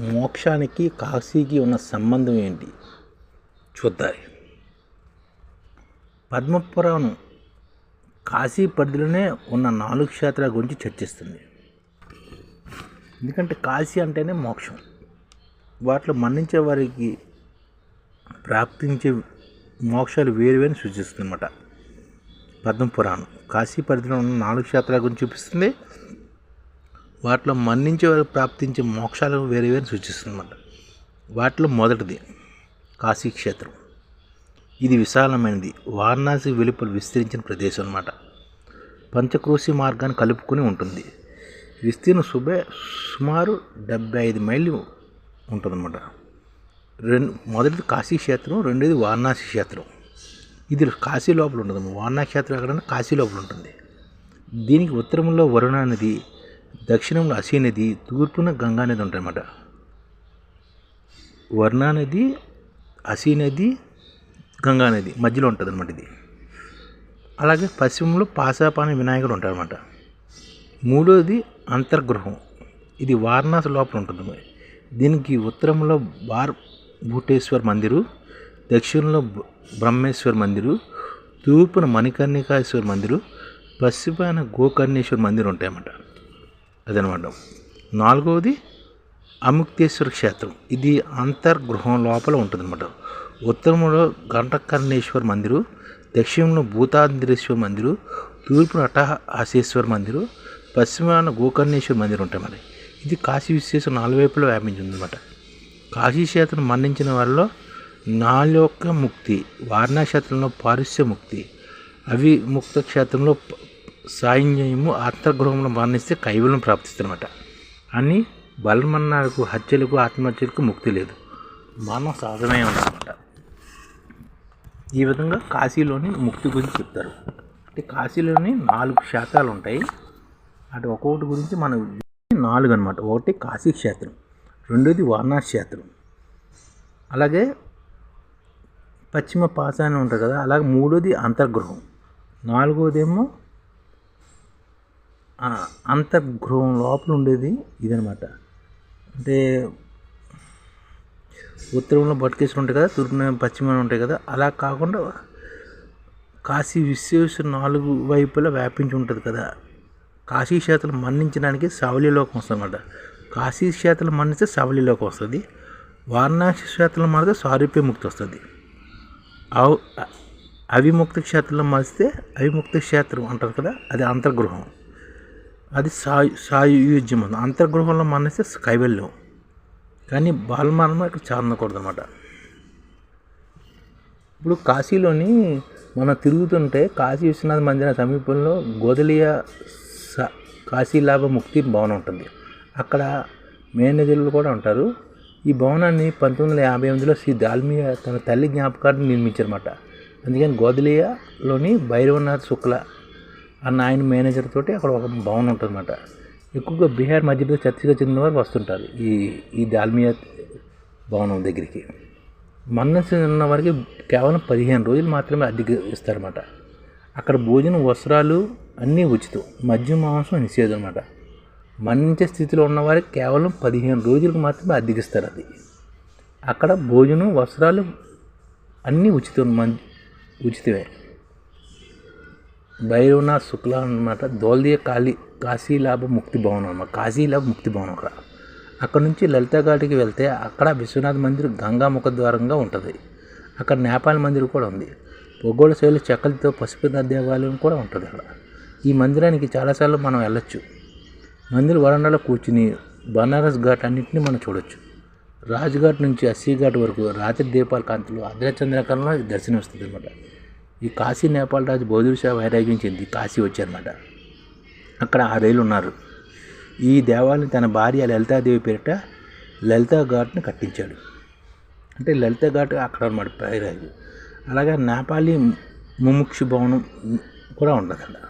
మోక్షానికి కాశీకి ఉన్న సంబంధం ఏంటి? చూద్దాం. పద్మపురాణం కాశీ పరిధిలోనే ఉన్న నాలుగు క్షేత్రాల గురించి చర్చిస్తుంది. ఎందుకంటే కాశీ అంటేనే మోక్షం. వాటిలో మన్నించే వారికి ప్రాప్తించే మోక్షాలు వేరు వేరు సూచిస్తుంది అన్నమాట పద్మపురాణం కాశీ పరిధిలో ఉన్న నాలుగు క్షేత్రాల గురించి చూపిస్తుంది. వాటిలో మన్నించే వారికి ప్రాప్తించే మోక్షాలు వేరే వేరే సూచిస్తుంది అనమాట వాటిలో మొదటిది కాశీ క్షేత్రం ఇది విశాలమైనది. వారణాసి వెలుపల విస్తరించిన ప్రదేశం అన్నమాట. పంచక్రోశి మార్గాన్ని కలుపుకొని ఉంటుంది. విస్తీర్ణం సుబే సుమారు డెబ్బై ఐదు మైళ్ళు ఉంటుందన్నమాట. రెండు మొదటిది కాశీ క్షేత్రం రెండోది వారణాసి క్షేత్రం. ఇది కాశీ లోపల ఉంటుంది వారణాసి క్షేత్రం ఎక్కడన్నా కాశీ లోపల ఉంటుంది. దీనికి ఉత్తరంలో వరుణ నది దక్షిణంలో అసీ నది తూర్పున గంగా నది ఉంటాయన్నమాట వర్ణా నది అసీ నది గంగా నది మధ్యలో ఉంటుంది అనమాట ఇది. అలాగే పశ్చిమంలో పాసాపాని వినాయకుడు ఉంటాడనమాట మూడోది అంతర్గృహం. ఇది వారణాసి లోపల ఉంటుంది దీనికి ఉత్తరంలో బార్ భూటేశ్వర్ మందిరు దక్షిణంలో బ- బ్రహ్మేశ్వర్ మందిరు తూర్పున మణికర్ణికాశ్వర్ మందిరు పశ్చిమాన గోకర్ణేశ్వర్ మందిరం ఉంటాయన్నమాట. అదనమాట. నాలుగవది అముక్తేశ్వర క్షేత్రం. ఇది అంతర్గృహం లోపల ఉంటుందన్నమాట. ఉత్తరంలో ఘంటకర్ణేశ్వర మందిరు దక్షిణంలో భూతాంధ్రేశ్వర మందిరు తూర్పున అటహాసేశ్వర మందిరు పశ్చిమాన గోకర్ణేశ్వర మందిరం ఉంటాయి మరి. ఇది కాశీ విశ్వేశ్వర నాలుగు వైపులో వ్యాపించి ఉందన్నమాట కాశీ క్షేత్రం మరణించిన వారిలో నాలుక ముక్తి వారణాక్షేత్రంలో పారుష్య ముక్తి అవి ముక్త క్షేత్రంలో సాయుంజయము ఆత్మగృహంలో మరణిస్తే కైవలం ప్రాప్తిస్తారన్నమాట అని బలమన్నాలకు హత్యలకు ఆత్మహత్యలకు ముక్తి లేదు. మరణం సాధనమే ఉందన్నమాట. ఈ విధంగా కాశీలోని ముక్తి గురించి చెప్తారు. అంటే కాశీలోని నాలుగు క్షేత్రాలు ఉంటాయి. అటు ఒక్కొక్కటి గురించి మనం నాలుగు అనమాట ఒకటి కాశీ క్షేత్రం రెండోది వారణాసి క్షేత్రం. అలాగే పశ్చిమ పాసాని ఉంటుంది కదా అలాగే మూడోది అంతర్గృహం నాలుగోదేమో ఆ, అంతర్గృహం లోపల ఉండేది ఇదనమాట. అంటే ఉత్తరంలో బట్కేశ్వరం ఉంటాయి కదా తూర్పున పశ్చిమాన ఉంటాయి కదా అలా కాకుండా కాశీ విశ్వేశ్వర నాలుగు వైపులా వ్యాపించి ఉంటుంది కదా. కాశీ క్షేత్రం మన్నించడానికి సవళీలోకం వస్తుంది అనమాట కాశీ క్షేత్రం మన్నిస్తే సవలిలోకి వస్తుంది. వారణాసి క్షేత్రం మారితే సారూప్య ముక్తి వస్తుంది. అవి అవిముక్త క్షేత్రంలో మరిస్తే అవిముక్త క్షేత్రం అంటారు కదా అది అంతర్గృహం. అది సాయు సాయుజ్యం ఉంది అంతర్గృహంలో మానేస్తే కైవల్యం కానీ బాలమానం ఇక్కడ చాలకూడదు అనమాట ఇప్పుడు కాశీలోని మనం తిరుగుతుంటే కాశీ విశ్వనాథ మందిర సమీపంలో గోదలియ స కాశీలాభ ముక్తి భవనం ఉంటుంది. అక్కడ మేనేజర్లు కూడా ఉంటారు. ఈ భవనాన్ని పంతొమ్మిది వందల యాభై ఎనిమిదిలో శ్రీ దాల్మియా తన తల్లి జ్ఞాపకాన్ని నిర్మించారన్నమాట. అందుకని గోదలియాలోని భైరవనాథ్ శుక్ల అన్న ఆయన మేనేజర్ తోటి అక్కడ ఒక భవనం ఉంటుందన్నమాట. ఎక్కువగా బీహార్ మధ్యప్రదేశ్ ఛత్తీస్గఢ్ చెందిన వారు వస్తుంటారు ఈ ఈ దాల్మియా భవనం దగ్గరికి. మన్నసి ఉన్న వారికి కేవలం పదిహేను రోజులు మాత్రమే అద్దెకి ఇస్తారన్నమాట. అక్కడ భోజనం వస్త్రాలు అన్నీ ఉచితం. మద్యం మాంసం నిషేధం అనమాట మన్నించే స్థితిలో ఉన్నవారికి కేవలం పదిహేను రోజులకు మాత్రమే అద్దెకిస్తారు అది. అక్కడ భోజనం వస్త్రాలు అన్నీ ఉచితం మన్ ఉచితమే. భైరవనాథ్ శుక్ల అనమాట దోల్దియ కాళీ కాశీలాభ ముక్తి భవనం అనమాట కాశీలాభ ముక్తి భవనం అక్కడ. అక్కడ నుంచి లలిత ఘాటికి వెళ్తే అక్కడ విశ్వనాథ్ మందిర్ గంగా ముఖద్వారంగా ఉంటుంది. అక్కడ నేపాల్ మందిర్ కూడా ఉంది. భూగోళ శైలి చెక్కలతో పశుపతి దేవాలయం కూడా ఉంటుంది అక్కడ. ఈ మందిరానికి చాలాసార్లు మనం వెళ్ళొచ్చు. మందిర్ వరండాలో కూర్చుని బనారస్ ఘాట్ అన్నింటినీ మనం చూడొచ్చు. రాజ్ఘాట్ నుంచి అస్సీ ఘాట్ వరకు రాత్రి దీపాల కాంతులు అర్ధచంద్రకరంలో దర్శనం వస్తుంది అనమాట ఈ కాశీ నేపాల్ రాజు బౌద్ధ షా వైరాగ్యం చెంది కాశీ వచ్చారన్నమాట. అక్కడ ఆరేళ్ళు ఉన్నారు. ఈ దేవాలయం తన భార్య లలితాదేవి పేరిట లలితా ఘాట్ని కట్టించాడు. అంటే లలిత ఘాట్ అక్కడ అనమాట వైరాగ్యం అలాగే నేపాలీ ముముక్షు భవనం కూడా ఉంటుంది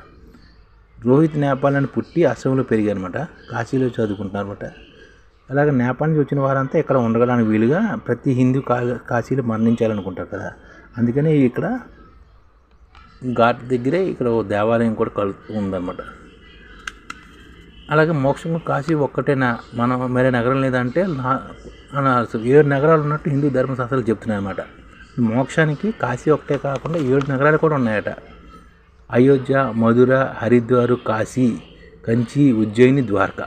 రోహిత్ నేపాల్ అని పుట్టి అస్సాంలో పెరిగానమాట కాశీలో చదువుకుంటున్నారు అనమాట అలాగే నేపాల్ నుంచి వచ్చిన వారంతా ఇక్కడ ఉండగలని వీలుగా ప్రతి హిందూ కా కాశీలో మరణించాలనుకుంటారు కదా. అందుకని ఇక్కడ ఘాట్ దగ్గరే ఇక్కడ ఓ దేవాలయం కూడా కలు ఉందన్నమాట. అలాగే మోక్షం కాశీ ఒక్కటేనా? మనం మరే నగరం లేదంటే నా ఏడు నగరాలు ఉన్నట్టు హిందూ ధర్మశాస్త్రాలు చెప్తున్నాయి అనమాట మోక్షానికి కాశీ ఒకటే కాకుండా ఏడు నగరాలు కూడా ఉన్నాయట. అయోధ్య మధుర హరిద్వారు కాశీ కంచి ఉజ్జయిని ద్వారక.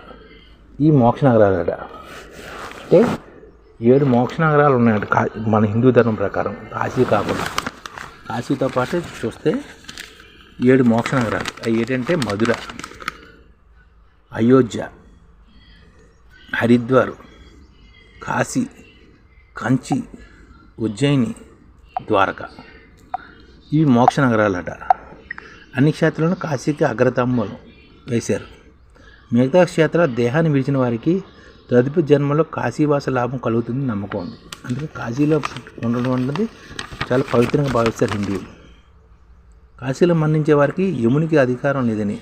ఈ మోక్ష నగరాలట. అంటే ఏడు మోక్ష నగరాలు ఉన్నాయట కా మన హిందూ ధర్మం ప్రకారం. కాశీ కాకుండా. కాశీతో పాటు చూస్తే ఏడు మోక్ష నగరాలు అవి ఏంటంటే మధుర అయోధ్య హరిద్వార్ కాశీ కంచి ఉజ్జయిని ద్వారక. ఇవి మోక్ష నగరాలట అన్ని క్షేత్రాలను కాశీకి అగ్రతాంబూలం వేశారు. మిగతా క్షేత్రాల దేహాన్ని విడిచిన వారికి తదుపరి జన్మలో కాశీవాస లాభం కలుగుతుంది నమ్మకం ఉంది. అందుకే కాశీలో ఉండడం అన్నది చాలా పవిత్రంగా భావిస్తారు హిందువులు కాశీలో మరణించే వారికి యమునికి అధికారం లేదని.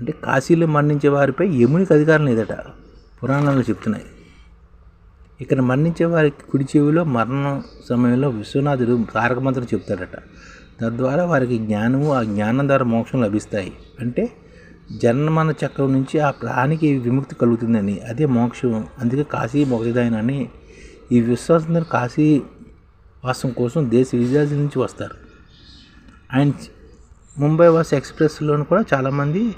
అంటే కాశీలో మరణించే వారిపై యమునికి అధికారం లేదట. పురాణాలు చెప్తున్నాయి. ఇక్కడ మరణించే వారికి కుడి చెవిలో మరణం సమయంలో విశ్వనాథుడు తారక మంత్రం చెప్తాడట తద్వారా వారికి జ్ఞానము ఆ జ్ఞానం ద్వారా మోక్షం లభిస్తాయి. అంటే జన్మన చక్రం నుంచి ఆ ప్రాణికి విముక్తి కలుగుతుందని అదే మోక్షం. అందుకే కాశీ మోక్షదాయనని ఈ విశ్వాసం కాశీ వాసం కోసం దేశ విదేశాల నుంచి వస్తారు. అండ్ ముంబై వాస్ ఎక్స్ప్రెస్లో కూడా చాలామంది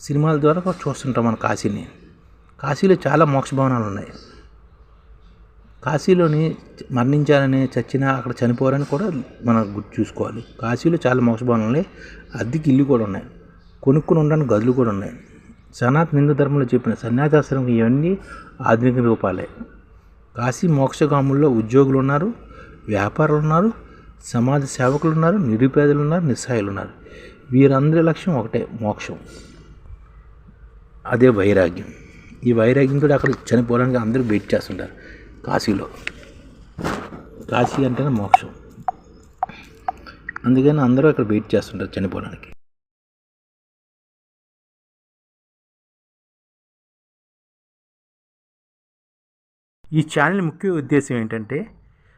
సినిమాల ద్వారా కూడా చూస్తుంటాం మన కాశీని. కాశీలో చాలా మోక్ష భవనాలు ఉన్నాయి. కాశీలోని మరణించాలని చచ్చినా అక్కడ చనిపోవారని కూడా మనం గుర్తు చూసుకోవాలి. కాశీలో చాలా మోక్ష భవనాలు ఉన్నాయి. అద్దెకి ఇల్లు కూడా ఉన్నాయి. కొనుక్కుని ఉండడానికి గదులు కూడా ఉన్నాయి. సనాతన హిందూ ధర్మంలో చెప్పిన సన్యాసాశ్రమం ఇవన్నీ ఆధునిక రూపాలే. కాశీ మోక్షగాముల్లో ఉద్యోగులు ఉన్నారు. వ్యాపారులు ఉన్నారు సమాజ సేవకులు ఉన్నారు నిరుపేదలు ఉన్నారు నిస్సాయులు ఉన్నారు వీరందరి లక్ష్యం ఒకటే మోక్షం. అదే వైరాగ్యం. ఈ వైరాగ్యంతో అక్కడ చనిపోవడానికి అందరూ వెయిట్ చేస్తుంటారు కాశీలో. కాశీ అంటేనే మోక్షం. అందుకని అందరూ అక్కడ వెయిట్ చేస్తుంటారు చనిపోవడానికి. ఈ ఛానల్ ముఖ్య ఉద్దేశం ఏంటంటే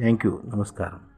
Thank you. నమస్కారం.